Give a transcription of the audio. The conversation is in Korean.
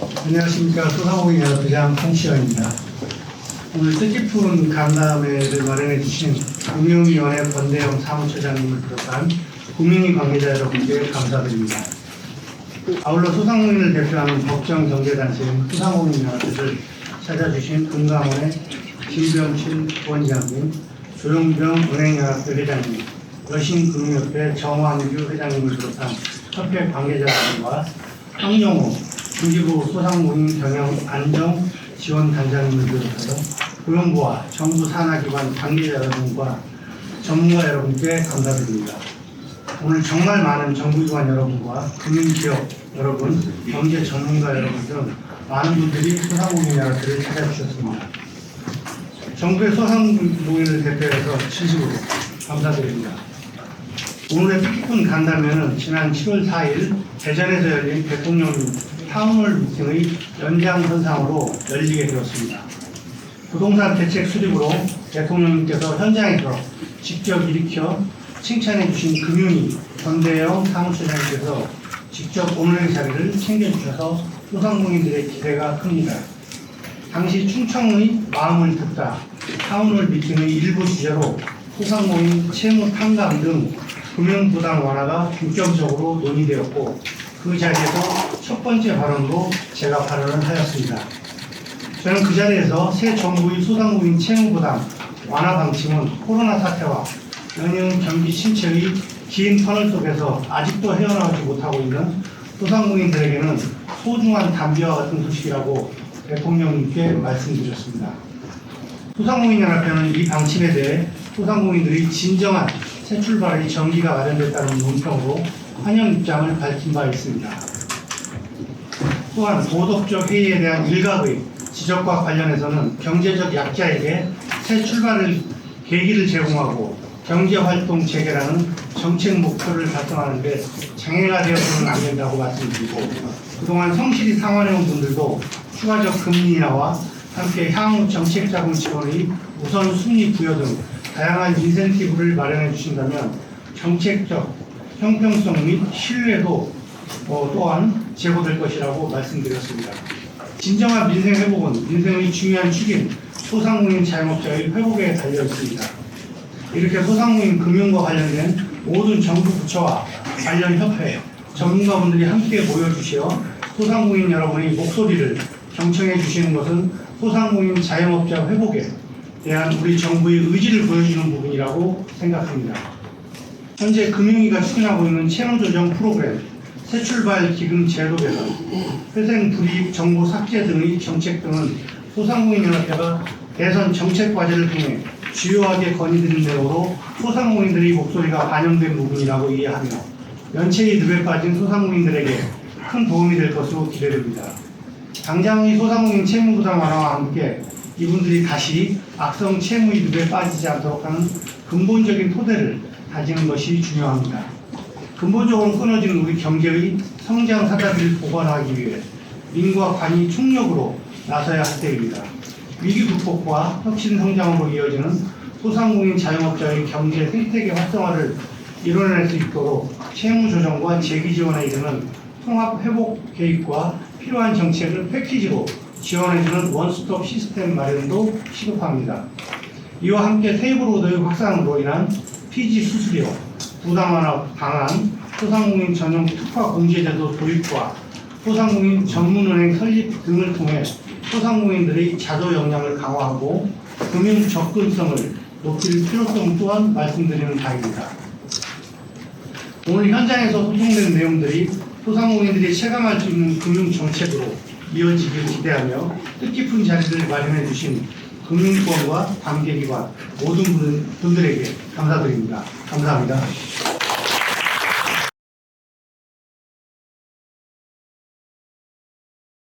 안녕하십니까 소상공인연합회장 홍시현입니다. 오늘 뜻깊은 간담회를 마련해 주신 금융위원회 권대영 사무처장님을 비롯한 국민이 관계자 여러분께 감사드립니다. 아울러 소상공인을 대표하는 법정 경제단체인 소상공인연합회를 찾아주신 금감원의 김병춘 원장님, 조용병 은행연합회 회장님, 여신금융협회 정환규 회장님을 비롯한 협회 관계자들과 황영호 중기부 소상공인 경영 안정 지원 단장님을 비롯해서 고용부와 정부 산하기관 관계자 여러분과 전문가 여러분께 감사드립니다. 오늘 정말 많은 정부기관 여러분과 금융기업 여러분, 경제 전문가 여러분 등 많은 분들이 소상공인 연합회를 찾아주셨습니다. 정부의 소상공인을 대표해서 진심으로 감사드립니다. 오늘의 뜻깊은 간담회는 지난 7월 4일 대전에서 열린 대통령 미팅의 연장선상으로 열리게 되었습니다. 부동산 대책 수립으로 대통령님께서 현장에서 직접 일으켜 칭찬해 주신 금융위 권대영 사무처장님께서 직접 오늘의 자리를 챙겨주셔서 소상공인들의 기대가 큽니다. 당시 충청의 마음을 듣다 타운홀 미팅의 일부 주제로 소상공인 채무 탕감 등 금융 부담 완화가 본격적으로 논의되었고 그 자리에서 첫 번째 발언으로 제가 발언을 하였습니다. 저는 그 자리에서 새 정부의 소상공인 채무 부담 완화 방침은 코로나 사태와 연이은 경기 침체의 긴 터널 속에서 아직도 헤어나오지 못하고 있는 소상공인들에게는 소중한 담비와 같은 소식이라고 대통령님께 말씀드렸습니다. 소상공인연합회는 이 방침에 대해 소상공인들이 진정한 새 출발의 전기가 마련됐다는 논평으로 환영 입장을 밝힌 바 있습니다. 또한 도덕적 회의에 대한 일각의 지적과 관련해서는 경제적 약자에게 새 출발을 계기를 제공하고 경제활동 재개라는 정책 목표를 달성하는 데 장애가 되어서는 안 된다고 말씀드리고 그동안 성실히 상환해온 분들도 추가적 금리 인하와 함께 향후 정책 자금 지원의 우선 순위 부여 등 다양한 인센티브를 마련해 주신다면 정책적 형평성 및 신뢰도 어, 또한 제고될 것이라고 말씀드렸습니다. 진정한 민생 회복은 민생의 중요한 축인 소상공인 자영업자의 회복에 달려 있습니다. 이렇게 소상공인 금융과 관련된 모든 정부 부처와 관련 협회, 전문가분들이 함께 모여주시어 소상공인 여러분의 목소리를 경청해 주시는 것은 소상공인 자영업자 회복에 대한 우리 정부의 의지를 보여주는 부분이라고 생각합니다. 현재 금융위가 추진하고 있는 채무조정 프로그램, 새출발 기금 제도 개선, 회생 불이익 정보 삭제 등의 정책 등은 소상공인연합회가 대선 정책 과제를 통해 주요하게 건의드린 내용으로 소상공인들의 목소리가 반영된 부분이라고 이해하며 연체의 늪에 빠진 소상공인들에게 큰 도움이 될 것으로 기대됩니다. 당장의 소상공인 채무 부담 완화와 함께 이분들이 다시 악성 채무의 늪에 빠지지 않도록 하는 근본적인 토대를 다지는 것이 중요합니다. 근본적으로 끊어진 우리 경제의 성장 사다리를 복원하기 위해 민과 관이 총력으로 나서야 할 때입니다. 위기 극복과 혁신 성장으로 이어지는 소상공인 자영업자의 경제 생태계 활성화를 이뤄낼 수 있도록 채무 조정과 재기 지원에 이르는 통합 회복 계획과 필요한 정책을 패키지로 지원해주는 원스톱 시스템 마련도 시급합니다. 이와 함께 테이블로드의 확산으로 인한 피지 수수료, 부당 완화 방안, 소상공인 전용 특화 공제제도 도입과 소상공인 전문은행 설립 등을 통해 소상공인들의 자조 역량을 강화하고 금융 접근성을 높일 필요성 또한 말씀드리는 바입니다. 오늘 현장에서 소통된 내용들이 소상공인들이 체감할 수 있는 금융 정책으로 이어지길 기대하며 뜻깊은 자리를 마련해 주신 금융권과 관계기관 모든 분- 분들에게 감사드립니다. 감사합니다.